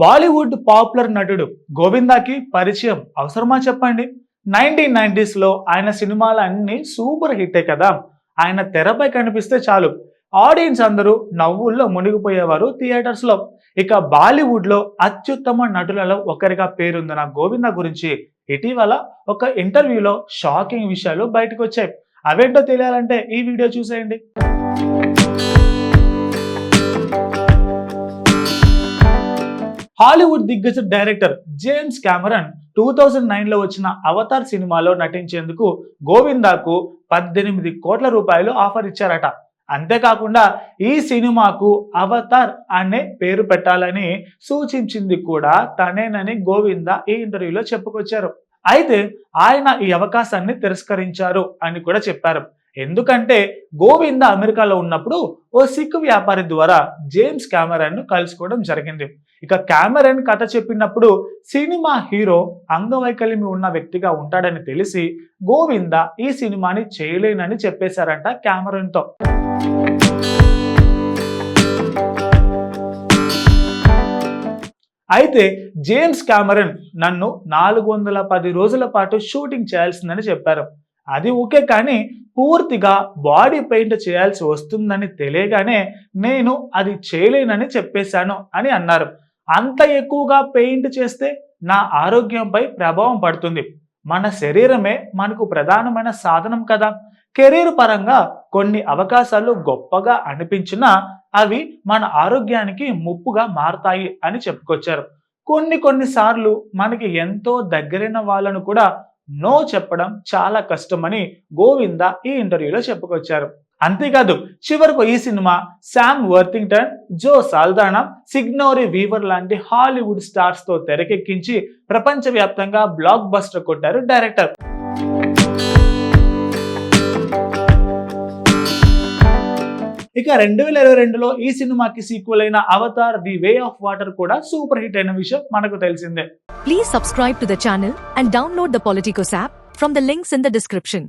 Bollywood popular నటుడు గోవిందాకి పరిచయం. అవసరమా చెప్పండి? నైన్టీన్ నైన్టీస్లో ఆయన సినిమాలు సూపర్ హిట్టే కదా. ఆయన తెరపై కనిపిస్తే చాలు. ఆడియన్స్ అందరూ నవ్వుల్లో మునిగిపోయేవారు థియేటర్స్లో. ఇక బాలీవుడ్లో అత్యుత్తమ నటులలో ఒకరిగా పేరుందిన గోవింద గురించి ఇటీవల ఒక ఇంటర్వ్యూలో షాకింగ్ విషయాలు బయటకు వచ్చాయి అవేంటో తెలియాలంటే ఈ వీడియో చూసేయండి. హాలీవుడ్ దిగ్గజ director James Cameron two thousand నైన్లో వచ్చిన అవతార్ సినిమాలో నటించేందుకు గోవిందాకు పద్దెనిమిది కోట్ల రూపాయలు ఆఫర్ ఇచ్చారట. అంతేకాకుండా ఈ సినిమాకు అవతార్ అనే పేరు పెట్టాలని సూచించింది కూడా తనేనని గోవింద ఈ ఇంటర్వ్యూలో చెప్పుకొచ్చారు. అయితే ఆయన ఈ అవకాశాన్ని తిరస్కరించారు అని కూడా చెప్పారు. ఎందుకంటే గోవింద అమెరికాలో ఉన్నప్పుడు ఓ సిక్ వ్యాపారి ద్వారా జేమ్స్ కెమెరాను కలుసుకోవడం జరిగింది. ఇక కెమెరన్ కథ చెప్పినప్పుడు సినిమా హీరో అంగవైకల్యం ఉన్న వ్యక్తిగా ఉంటాడని తెలిసి గోవింద ఈ సినిమాని చేయలేనని చెప్పేశారంట కెమెరన్ అయితే జేమ్స్ కెమెరన్ నన్ను నాలుగు వందల పది రోజుల పాటు షూటింగ్ చేయాల్సిందని చెప్పారు. అది ఓకే కానీ పూర్తిగా బాడీ పెయింట్ చేయాల్సి వస్తుందని తెలియగానే నేను అది చేయలేనని చెప్పేశాను అని అన్నారు. అంత ఎక్కువగా పెయింట్ చేస్తే నా ఆరోగ్యంపై ప్రభావం పడుతుంది. మన శరీరమే మనకు ప్రధానమైన సాధనం కదా. కెరీర్ పరంగా కొన్ని అవకాశాలు గొప్పగా అనిపించినా అవి మన ఆరోగ్యానికి ముప్పుగా మారతాయి అని చెప్పుకొచ్చారు. కొన్ని కొన్ని సార్లు మనకి ఎంతో దగ్గరైన వాళ్ళను కూడా నో చెప్పడం చాలా కష్టమని గోవింద ఈ ఇంటర్వ్యూలో చెప్పుకొచ్చారు. అంతేకాదు చివరకు ఈ cinema Sam Worthington Zoe Saldana Sigourney Weaver లాంటి హాలీవుడ్ స్టార్స్తో తెరకెక్కించి ప్రపంచవ్యాప్తంగా బ్లాక్ బస్టర్ కొట్టారు డైరెక్టర్. ఇక రెండు వేల ఇరవై రెండులో ఈ సినిమాకి సీక్వెల్ అయిన Avatar the way of water కూడా సూపర్ హిట్ అయిన విషయం మనకు తెలిసిందే. Please subscribe to the channel and download the Politicos app from the links in the description